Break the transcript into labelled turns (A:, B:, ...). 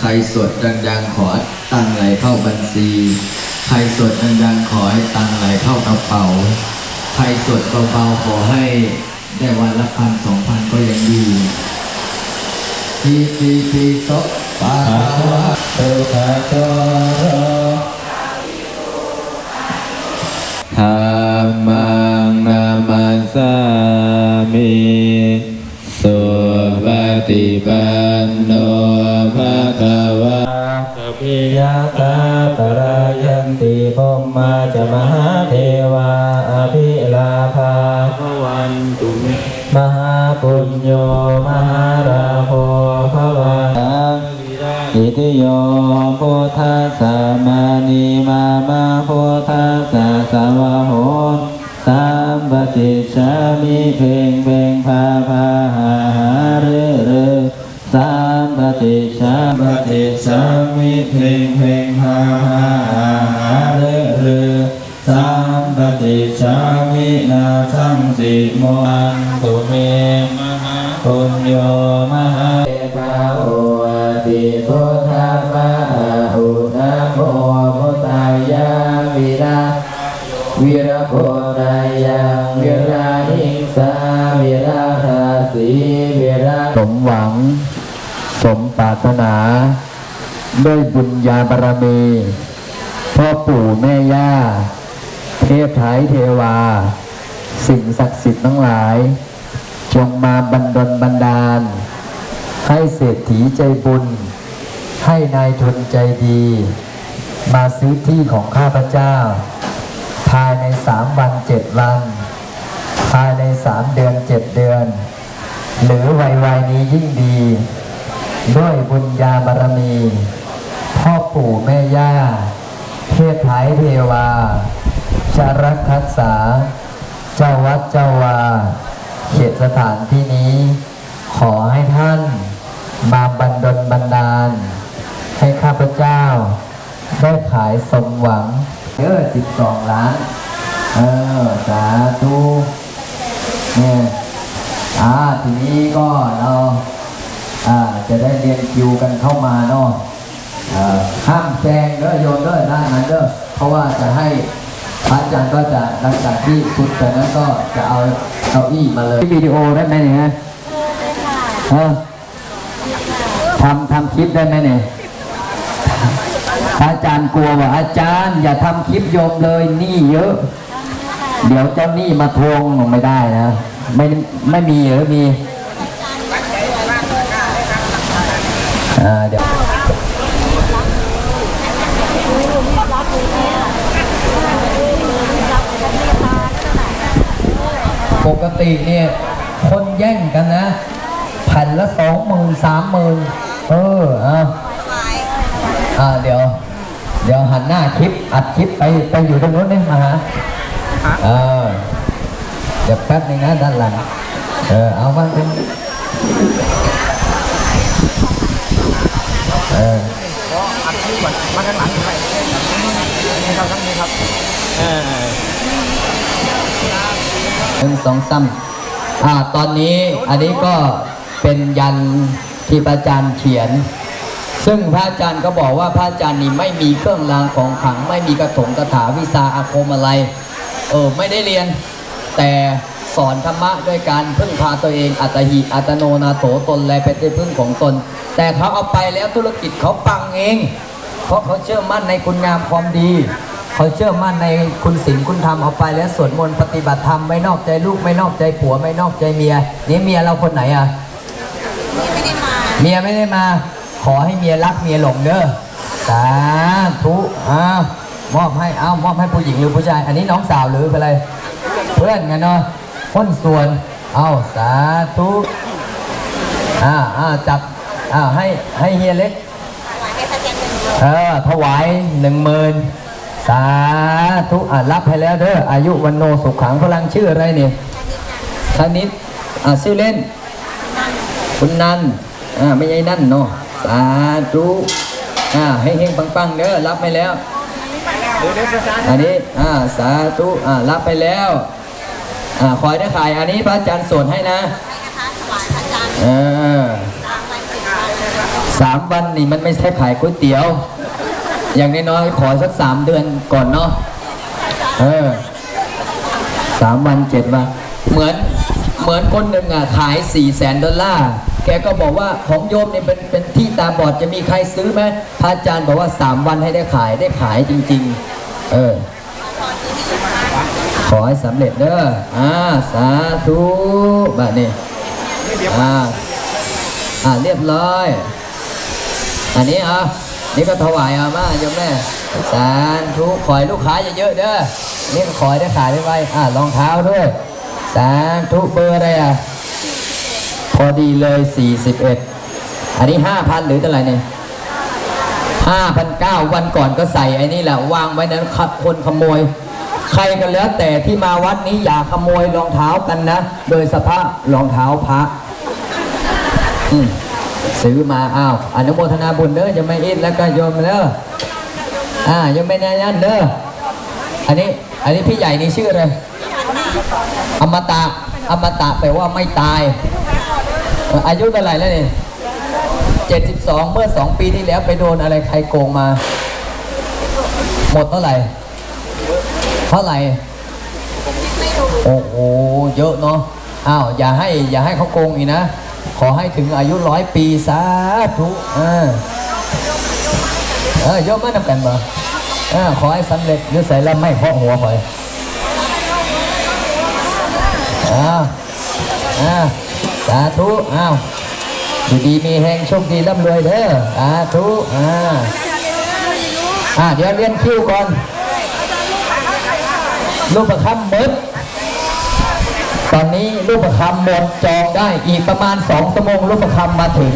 A: ใครสวดดังๆ ขอตังไหลเข้าบัญชี ใครสวดดังๆ ขอให้ตังไหลเข้ากระเป๋า ใครสวดเบาๆ ขอให้ได้วันละพันสองพันก็ยังดีทีทีทีซบปาทวะโตภะโตโรธรรมังนามัสสามิสุปฏิปันโน
B: พิยาตาปรายันติพมมาจะมหาเทวาอภิลาภาภวันตุเมมหาปุญโยมหาราโภภวันอิติโยพุทธัสสะมานีมามาพุทธัสสะสาวะโหสามปฏิชามิเพลงเพลงพาพาหาเรเรสามปฏิชาปฏิชามิเพลงเพลงพาพาหาหาเรือเรือสามปฏิชามินาสังสิโมอันตุเมมหาปุญโยมหาเทวาโอติพุทธะมะอุนะโมพุทธายาวิราวิระโกนายังวิราหิงสาวิราหาสีวิราสมหวัง สมปรารถนา ด้วยบุญญาบารมีพ่อปู่แม่ย่า เทพไทยเทวา สิ่งศักดิ์สิทธิ์ทั้งหลาย จงมาบันดลบันดาล ให้เศรษฐีใจบุญ ให้นายทุนใจดี มาซื้อที่ของข้าพเจ้า ภายในสามวันเจ็ดวัน ภายในสามเดือนเจ็ดเดือน หรือวัยวัยนี้ยิ่งดี ด้วยบุญญาบารมี พ่อปู่แม่ย่า เทพไทยเทวาจารักคักษา เจ้าวัดเจ้าวา เขตสถานที่นี้ ขอให้ท่านมาบันดลบันดาล ให้ข้าพเจ้า ได้ขายสมหวังเออสิบสองล้าน เออ สาธุเนี่ยอ่าทีนี้ก็เรา จะได้เรียนคิวกันเข้ามาเนาะอ่าห้ามแซงเด้อโยมเด้อด้านนั้นเด้อเพราะว่าจะให้พระอาจารย์ก็จะหลังจากที่สุดจากนั้นก็จะเอาเก้าอี้มาเลยวิดีโอได้ไหมเนี่ยฮะเออทำทำคลิปได้ไหมเนี่ยพระอาจารย์กลัวว่าอาจารย์ อย่าทำคลิปโยมเลยหนี่เยอะ เดี๋ยวเจ้าหนี้มาทวงไม่ได้นะ ไม่ไม่มีหรือมี อ่าเดี๋ยวปกติเนี่ยคนแย่งกันนะแผ่นละสองหมื่นสามหมื่นเอออะอ่าเดี๋ยว เดี๋ยวหันหน้าคลิปอัดคลิปไปไปอยู่ตรงนู้นนี่มาหาเออเดี๋ยวแป๊บนึงนะด้านหลังเออเอามาเป็น เออ
C: มาข้างหลังครับนี่ครับทั้งนี้ครับเออ
B: หนึ่งสองสามอ่าตอนนี้อันนี้ก็เป็นยันที่พระอาจารย์เขียน ซึ่งพระอาจารย์ก็บอกว่าพระอาจารย์นี่ไม่มีเครื่องรางของขลัง ไม่มีกระถงกระถาวิชาอาคมอะไร เออไม่ได้เรียน แต่ สอนธรรมะด้วยการพึ่งพาตัวเองอัตหิอัตโนนาโถตนและเป็นที่พึ่งของตน แต่เขาเอาไปแล้วธุรกิจเขาปังเอง เพราะเขาเชื่อมั่นในคุณงามความดี เขาเชื่อมั่นในคุณศีลคุณธรรมเอาไปแล้วสวดมนต์ปฏิบัติธรรมไม่นอกใจลูกไม่นอกใจผัวไม่นอกใจเมียนี่เมียเราคนไหนอะเมียไม่ได้มา ขอให้เมียรักเมียหลงเด้อสาธุอ้าวมอบให้อ้าวมอบให้ผู้หญิงหรือผู้ชาย อันนี้น้องสาวหรือเป็นอะไร เพื่อนกันเนาะ คนส่วน เอาสาธุอ่าอ่าจับอ่าให้ให้เฮียเล็กเออถวายหนึ่งหมื่นสาธุอะรับให้แล้วเด้ออายุวันโนสุขขังพลังชื่ออะไรเนี่ยธนิดอะชื่อเล่น คุณนันอ่าไม่ใช่นั่นเนาะสาธุอ่าให้เฮงๆปังๆเด้อรับไปแล้ว
C: เดี๋ยวเดี๋ยวประชา
B: อันนี้อ่าสาธุอ่ารับไปแล้ว อ่าคอยได้ขายอันนี้พระอาจารย์สวดให้นะ
D: นะคะถวายพระอาจารย์
B: เออ
D: รางวัลสิบวัน
B: สามวันนี่มันไม่ใช่ขายก๋วยเตี๋ยว อย่างน้อยๆขอสักสามเดือนก่อนเนาะเออสามวันเจ็ดวันเหมือนเหมือนคนหนึ่งอะขายสี่แสนดอลลาร์แกก็บอกว่าของโยมเนี่ยเป็นเป็นที่ตาบอดจะมีใครซื้อไหมพระอาจารย์บอกว่าสามวันให้ได้ขายได้ขายจริง ๆ เออ ขอให้สำเร็จเด้ออ่าสาธุแบบนี้อ่าอ่าเรียบร้อย อันนี้อะนี่ก็ถวายอาม่าโยมแม่สาธุขอให้ลูกค้าเยอะๆเด้อนี่ก็ขอให้ได้ขายได้ไวอ่ารองเท้าด้วยสาธุเบอร์อะไรอะพอดีเลย 41 อันนี้ 5,000 หรือเท่าไหร่เนี่ย5,900วันก่อนก็ใส่ไอ้นี่แหละวางไว้นั้นขับคนขโมย ใครกันแล้วแต่ที่มาวัดนี้อย่าขโมยรองเท้ากันนะ โดยสภาพรองเท้าพระซื้อมาอ้าวอนุโมทนาบุญเด้อจะไม่อินแล้วก็โยมเด้ออ่าโยมไม่แน่นเด้ออันนี้ อันนี้พี่ใหญ่นี่ชื่ออะไรอมตะอมตะแปลว่าไม่ตาย อายุเท่าไหร่แล้วเนี่ยเจ็ดสิบสองเมื่อสองปีที่แล้วไปโดนอะไรใครโกงมา หมดเท่าไหร่ เท่าไหร่โอ้โหเยอะเนาะอ้าวอย่าให้อย่าให้เขาโกงอีกนะ ขอให้ถึงอายุร้อยปีสาธุเออเออยกมานำกันบ่เออขอให้สำเร็จยุใส่แล้วไม่เคาะหัวคอยอ้าวอ้าวสาธุอ้าวอยู่ดีมีแห่งโชคดีร่ำรวยเด้อสาธุอ่าอ่าเดี๋ยวเรียนคิวก่อน รูปประคำหมด ตอนนี้รูปประคำหมดจองได้อีกประมาณสองชั่วโมงรูปประคำมาถึง